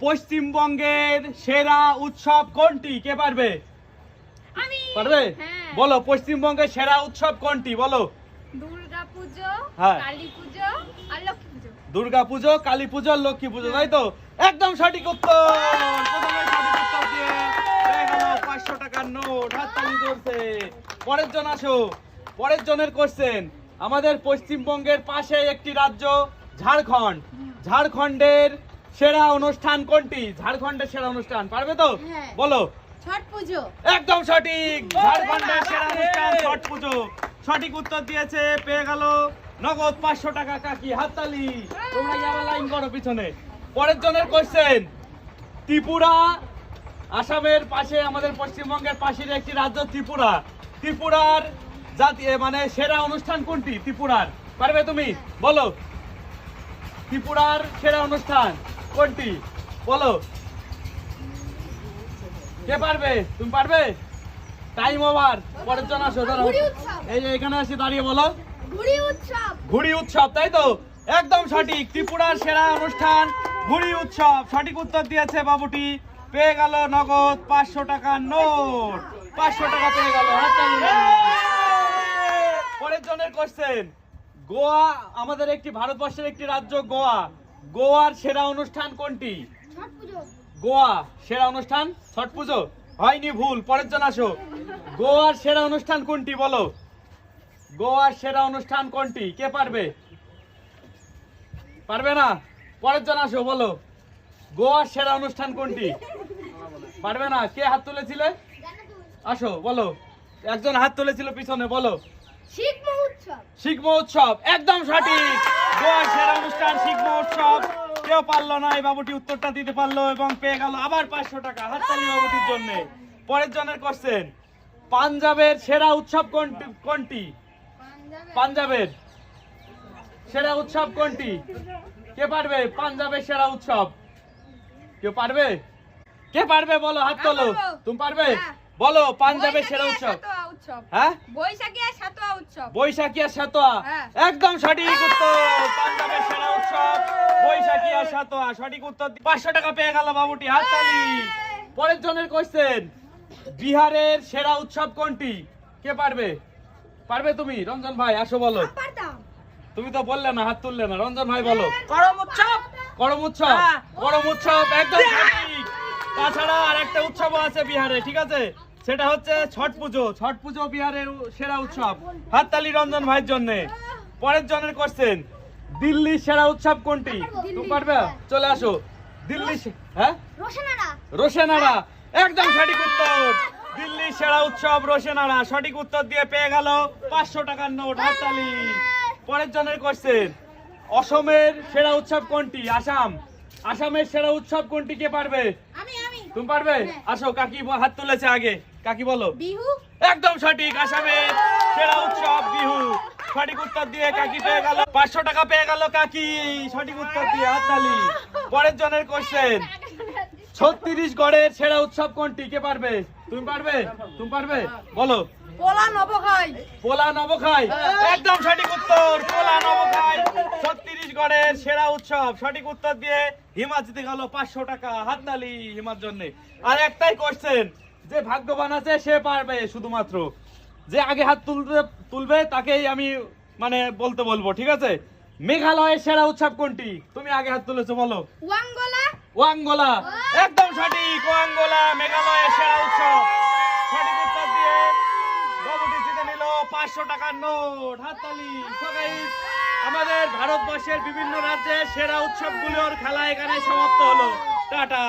পশ্চিমবঙ্গের সেরা উৎসব কোনটি? কে পারবে? পারবে? হ্যাঁ। বলো পশ্চিমবঙ্গের সেরা উৎসব কোনটি? বলো। দুর্গা পুজো হ্যাঁ। কালী পুজো আর লক্ষ্মী পুজো। তাই তো? একদম সঠিক উত্তর। পাঁচশো টাকার নোট। পরের জন আসো। পরের জনের কোশ্চেন আমাদের পশ্চিমবঙ্গের পাশে একটি রাজ্য ঝাড়খণ্ড। ঝাড়খণ্ডের সেরা অনুষ্ঠান কোনটি? ঝাড়খণ্ডের সেরা অনুষ্ঠান পারবে তো? হ্যাঁ। বলো। ছট পুজো। একদম সঠিক। ঝাড়খণ্ডের সেরা অনুষ্ঠান ছট পুজো। সঠিক উত্তর দিয়েছে পেয়ে গেল নগদ পাঁচশো টাকা কাকি হাততালি। তোমরা ইয়ারা লাইন করো পিছনে। পরের জনের কোশ্চেন ত্রিপুরা আসামের পাশে আমাদের পশ্চিমবঙ্গের পাশের একটি রাজ্য ত্রিপুরা। ত্রিপুরার জাতি মানে সেরা অনুষ্ঠান কোনটি? ত্রিপুরার। পারবে তুমি? বলো। ত্রিপুরার সেরা অনুষ্ঠান। কোনটি? বলো। কে পারবে? তুমি পারবে? টাইম ওভার পরের জন আসো। এই যে এখানে আসি দাঁড়িয়ে বলো। ঘুড়ি উৎসব। ঘুড়ি উৎসব তাই তো? একদম সঠিক। ত্রিপুরার সেরা অনুষ্ঠান ঘুড়ি উৎসব। সঠিক উত্তর দিয়েছে বাবুটি। পেয়ে গেল নগদ পাঁচশো টাকার নোট। পাঁচশো টাকা পেয়ে গেল। পরের জনের কোশ্চেন গোয়া আমাদের একটি ভারতবর্ষের একটি রাজ্য গোয়া। গোয়ার সেরা অনুষ্ঠান কোনটি? গোয়া সেরা অনুষ্ঠান ছট পুজো? হয়নি ভুল পরের জন আসো। গোয়ার সেরা অনুষ্ঠান কোনটি বলো? গোয়ার সেরা অনুষ্ঠান কোনটি? কে পারবে? পারবে না? পরের জন আসো বলো। গোয়ার সেরা অনুষ্ঠান কোনটি? পারবে না? কে হাত তুলেছিলে? আসো বলো। একজন হাত তুলেছিল পিছনে বলো। শিখ মহোৎসব। শিখ মহোৎসব একদম সঠিক। গোয়ার সেরা অনুষ্ঠান শিখ মহোৎসব কেউ পারল না এই বাবুটি উত্তরটা দিতে পারল এবং পেয়ে গেল আবার পাঁচশো টাকা হাততালি বাবুটির জন্য। পরের জনের কোশ্চেন পাঞ্জাবের সেরা উৎসব কোনটি? কোনটি? পাঞ্জাবের সেরা উৎসব কোনটি? কে পারবে? পাঞ্জাবের সেরা উৎসব। কেউ পারবে? কে পারবে বলো হাত তোলো। তুমি পারবে? হ্যাঁ। বলো পাঞ্জাবের সেরা উৎসব। উৎসব। হ্যাঁ? বৈশাখী আর সাতোয়া উৎসব। বৈশাখী আর সাতোয়া? হ্যাঁ। একদম সঠিক উত্তর। পাঞ্জাবের সেরা উৎসব। বৈশাখী আর সাতোয়া সঠিক উত্তর পাঁচশো টাকা পেয়ে গেল বাবুটি হাততালি পরের জনের কোশ্চেন বিহারের সেরা উৎসব কোনটি? কে পারবে? পারবে তুমি? রঞ্জন ভাই আসো বলো। তুমি তো বললে না হাত তুললে না। রঞ্জন ভাই বলো। করম উৎসব। করম উৎসব? হ্যাঁ। করম উৎসব একদম সঠিক। তাছাড়া আর একটা উৎসব আছে বিহারে ঠিক আছে? সেটা হচ্ছে ছট পুজো। ছট পুজো বিহারের সেরা উৎসব। হাততালি রঞ্জন ভাইয়ের জন্য। পরের জনের কোশ্চেন দিল্লির সেরা উৎসব কোনটি? তুমি পারবে? চলে আসো। দিল্লি হ্যাঁ? রোশনারা। রোশেনারা। একদম সঠিক উত্তর। দিল্লির সেরা উৎসব রোশেনারা। সঠিক উত্তর দিয়ে পেয়ে গেল পাঁচশো টাকার নোট হাততালি। পরের জনের কোশ্চেন অসমের সেরা উৎসব কোনটি? আসাম। আসামের সেরা উৎসব কোনটি? কে পারবে? আমি আমি। তুমি পারবে? আসো কাকি হাত তুলেছে আগে। কাকি বলো? বিহু? একদম সঠিক আসামের সেরা উৎসব বিহু। সঠিক উত্তর দিয়ে কাকি পেয়ে গেল। পাঁচশো টাকা পেয়ে গেল কাকি। সঠিক উত্তর দিয়ে হাততালি। পরের জনের কোশ্চেন ছত্রিশ গড়ের সেরা উৎসব কোনটি? কে পারবে? তুমি পারবে? তুমি পারবে? বলো। পোলা নবখাই। পোলা নবখাই। একদম সঠিক উত্তর। পোলা নবখাই। ছত্রিশ গড়ের সেরা উৎসব। সঠিক উত্তর দিয়ে হিমা জিতে গেল পাঁচশো টাকা হাততালি হিমার জন্য। আর একটাই কোশ্চেন যে ভাগ্যবান আছে সে পারবে শুধুমাত্র। যে আগে হাত তুলতে তুলবে তাকেই আমি মানে বলতে বলব ঠিক আছে? মেঘালয়ের সেরা উৎসব কোনটি? তুমি আগে হাত তুলেছো বলো। ওয়াঙ্গলা। ওয়াঙ্গোলা। একদম সঠিক ওয়াঙ্গোলা মেঘালয়ের সেরা উৎসব। সঠিক উত্তর দিয়ে বাবুটি জিতে নিল পাঁচশো টাকার নোট। হাততালি সবাই। আমাদের ভারতবর্ষের বিভিন্ন রাজ্যের সেরা উৎসবগুলোর খেলা এখানে সমাপ্ত হলো। টাটা।